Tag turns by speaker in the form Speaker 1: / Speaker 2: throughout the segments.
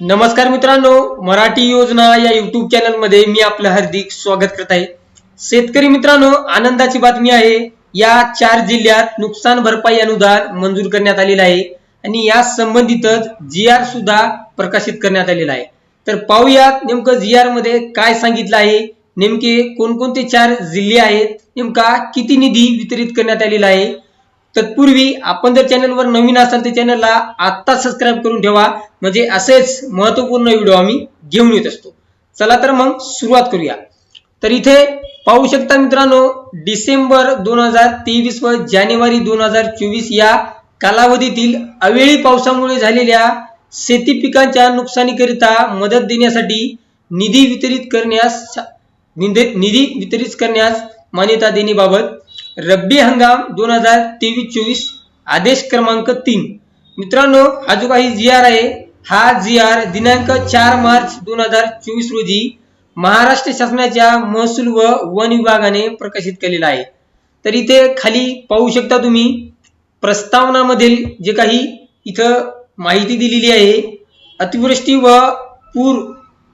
Speaker 1: नमस्कार मित्रांनो मराठी योजना या युट्यूब चॅनलमध्ये मी आपलं हार्दिक स्वागत करत आहे. शेतकरी मित्रांनो आनंदाची बातमी आहे. या चार जिल्ह्यात नुकसान भरपाई अनुदान मंजूर करण्यात आलेलं आहे आणि या संबंधितच जी आर सुद्धा प्रकाशित करण्यात आलेला आहे. तर पाहूयात नेमकं जी आरमध्ये काय सांगितलं आहे नेमके कोणकोणते चार जिल्हे आहेत नेमका किती निधी वितरित करण्यात आलेला आहे तत्पूर्वी आपण जर चॅनलवर नवीन असाल तर चॅनलला आत्ता सबस्क्राईब करून ठेवा. म्हणजे असेच महत्त्वपूर्ण व्हिडिओ आम्ही घेऊन येत असतो. चला तर मग सुरुवात करूया. तर इथे पाहू शकता मित्रांनो डिसेंबर दोन हजार तेवीस व जानेवारी दोन हजार चोवीस या कालावधीतील अवेळी पावसामुळे झालेल्या शेती पिकांच्या नुकसानीकरिता मदत देण्यासाठी निधी वितरित करण्यास निधी वितरित करण्यास मान्यता देण्याबाबत रब्बी हंगाम दोन हजार तेवीस चोवीस आदेश क्रमांक तीन. मित्रांनो हा जो काही जी आर आहे हा जी आर दिनांक चार मार्च दोन हजार चोवीस रोजी महाराष्ट्र शासनाच्या महसूल व वन विभागाने प्रकाशित केलेला आहे. तर इथे खाली पाहू शकता तुम्ही प्रस्तावनामधील जे काही इथं माहिती दिलेली आहे अतिवृष्टी व पूर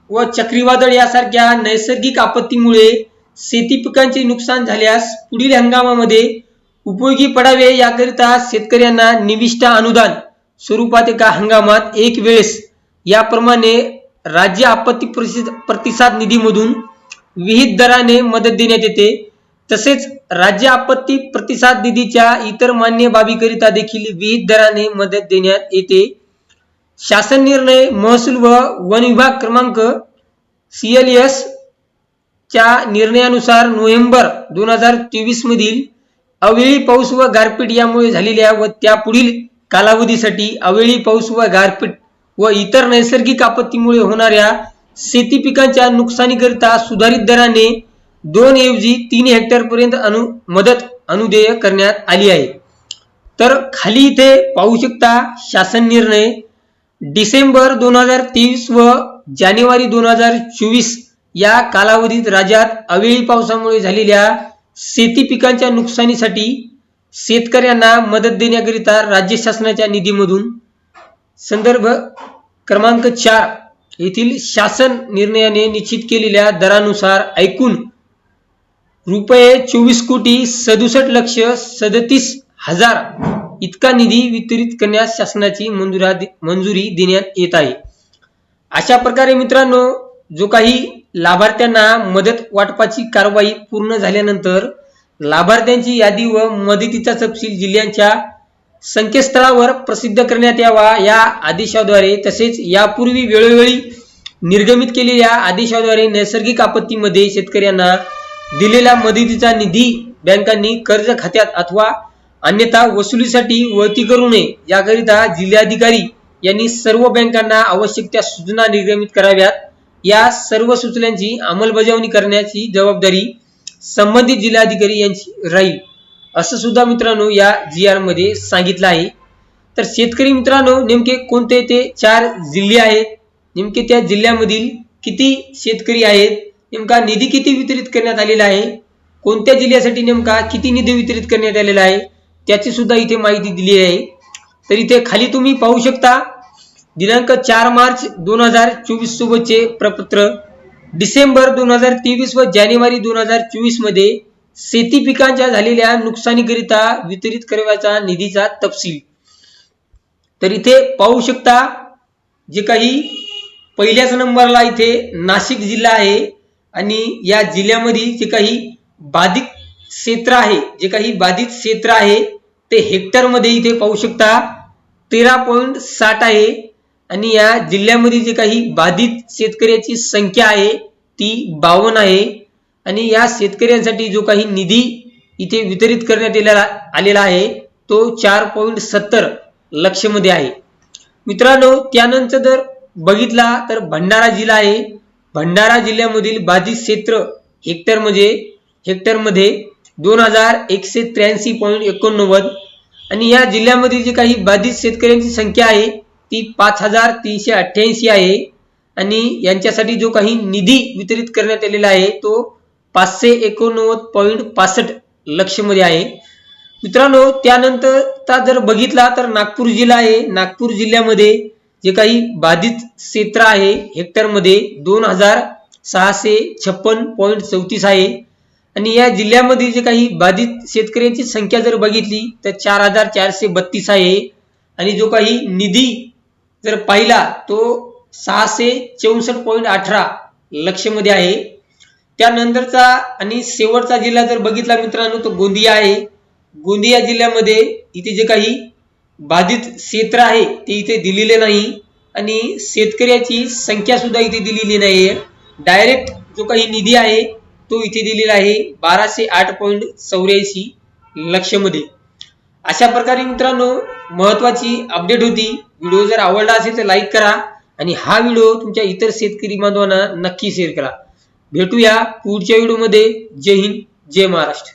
Speaker 1: व चक्रीवादळ यासारख्या नैसर्गिक आपत्तीमुळे शेती पिकांचे नुकसान झाल्यास पुढील हंगामामध्ये उपयोगी पडावे याकरिता शेतकऱ्यांना निविष्ट अनुदान स्वरूपात एका हंगामात एक वेळेस. याप्रमाणे राज्य आपत्ती प्रतिसाद प्रतिसाद निधीमधून विहित दराने मदत देण्यात येते. तसेच राज्य आपत्ती प्रतिसाद निधीच्या इतर मान्य बाबीकरिता देखील विहित दराने मदत देण्यात येते. शासन निर्णय महसूल व वन विभाग क्रमांक सीएलएस च्या निर्णयानुसार नोव्हेंबर दोन हजार तेवीस मधील अवेळी पाऊस व गारपीट यामुळे झालेल्या व त्यापुढील कालावधीसाठी अवेळी पाऊस व गारपीट व इतर नैसर्गिक आपत्तीमुळे होणाऱ्या शेती पिकांच्या नुकसानीकरिता सुधारित दराने दोन ऐवजी तीन हेक्टर पर्यंत अनु मदत अनुदेय करण्यात आली आहे. तर खाली इथे पाहू शकता शासन निर्णय. डिसेंबर दोन हजार तेवीस व जानेवारी दोन हजार चोवीस या कालावधीत राज्यात अवेळी पावसामुळे झालेल्या शेती पिकांच्या नुकसानीसाठी शेतकऱ्यांना मदत देण्याकरिता राज्य शासनाच्या निधीमधून संदर्भ क्रमांक चार येथील शासन निर्णयाने निश्चित केलेल्या दरानुसार ऐकून रुपये चोवीस कोटी सदुसष्ट लक्ष सदतीस हजार इतका निधी वितरित करण्यास शासनाची मंजुरा मंजुरी देण्यात येत आहे. अशा प्रकारे मित्रांनो जो काही लाभार्थ्यांना मदत वाटपाची कारवाई पूर्ण झाल्यानंतर लाभार्थ्यांची यादी व मदतीचा तपशील जिल्ह्यांच्या संकेतस्थळावर प्रसिद्ध करण्यात यावा या आदेशाद्वारे तसेच यापूर्वी वेळोवेळी निर्गमित केलेल्या आदेशाद्वारे नैसर्गिक आपत्तीमध्ये शेतकऱ्यांना दिलेला मदतीचा निधी बँकांनी कर्ज खात्यात अथवा अन्यथा वसुलीसाठी वळती करू नये याकरिता जिल्हाधिकारी यांनी सर्व बँकांना आवश्यक त्या सूचना निर्गमित कराव्यात. या सर्व सूचनांची अंमलबजावणी करण्याची जबाबदारी संबंधित जिल्हाधिकारी यांची राहील असं सुद्धा मित्रांनो या जी आरमध्ये सांगितलं आहे. तर शेतकरी मित्रांनो नेमके कोणते ते चार जिल्हे आहेत? नेमके त्या जिल्ह्यामधील किती शेतकरी आहेत? नेमका निधी किती वितरित करण्यात आलेला आहे? कोणत्या जिल्ह्यासाठी नेमका किती निधी वितरित करण्यात आलेला आहे? त्याची सुद्धा इथे माहिती दिली आहे. तर इथे खाली तुम्ही पाहू शकता दिनांक चार मार्च दोन हजार चोवीस सोबतचे प्रपत्र. डिसेंबर दोन हजार तेवीस व जानेवारी दोन हजार चोवीसमध्ये शेती पिकांच्या झालेल्या नुकसानीकरिता वितरित करावयाचा निधीचा तपशील. तर इथे पाहू शकता जे काही पहिल्याच नंबरला इथे नाशिक जिल्हा आहे आणि या जिल्ह्यामध्ये जे काही बाधित क्षेत्र आहे जे काही बाधित क्षेत्र आहे ते हेक्टरमध्ये इथे पाहू शकता तेरा पॉईंट साठ आहे. आणि या जिल्ह्यामध्ये जे काही बाधित शेतकऱ्याची संख्या आहे ती बावन्न आहे. आणि या शेतकऱ्यांसाठी जो काही निधी इथे वितरित करण्यात येलेला आलेला आहे तो चार पॉईंट सत्तर लक्षमध्ये आहे. मित्रांनो त्यानंतर जर बघितला तर भंडारा जिल्हा आहे. भंडारा जिल्ह्यामधील बाधित क्षेत्र हेक्टर म्हणजे हेक्टरमध्ये दोन हजार एकशे त्र्याऐंशी पॉईंट एकोणनव्वद. आणि या जिल्ह्यामध्ये जे काही बाधित शेतकऱ्यांची संख्या आहे ती पाच हजार तीनशे अठ्ठ्याऐंशी आहे. आणि यांच्यासाठी जो काही निधी वितरित करण्यात आलेला आहे तो पाचशे एकोणनव्वद पॉईंट पासष्ट लक्षमध्ये आहे. मित्रांनो त्यानंतर जर बघितला तर नागपूर जिल्हा आहे. नागपूर जिल्ह्यामध्ये जे काही बाधित क्षेत्र आहे हेक्टरमध्ये दोन हजार सहाशे छप्पन पॉईंट चौतीस आहे. आणि या जिल्ह्यामध्ये जे काही बाधित शेतकऱ्यांची संख्या जर बघितली तर चार हजार चारशे बत्तीस आहे. आणि जो काही निधी जर पाहिला तो सहाशे चौसष्ट पॉईंट अठरा लक्षमध्ये आहे. त्यानंतरचा आणि शेवटचा जिल्हा जर बघितला मित्रांनो तो गोंदिया आहे. गोंदिया जिल्ह्यामध्ये इथे जे काही बाधित क्षेत्र आहे ते इथे दिलेले नाही. आणि शेतकऱ्याची संख्या सुद्धा इथे दिलेली नाही डायरेक्ट जो काही निधी आहे तो इथे दिलेला आहे बाराशे आठ पॉईंट चौऱ्याऐंशी लक्षमध्ये. अशा प्रकारे मित्रांनो महत्वाची अपडेट होती. व्हिडिओ जर आवडला असेल तर लाईक करा आणि हा व्हिडिओ तुमच्या इतर शेतकरी बांधवांना नक्की शेअर करा. भेटूया पुढच्या व्हिडिओमध्ये जय हिंद जय महाराष्ट्र.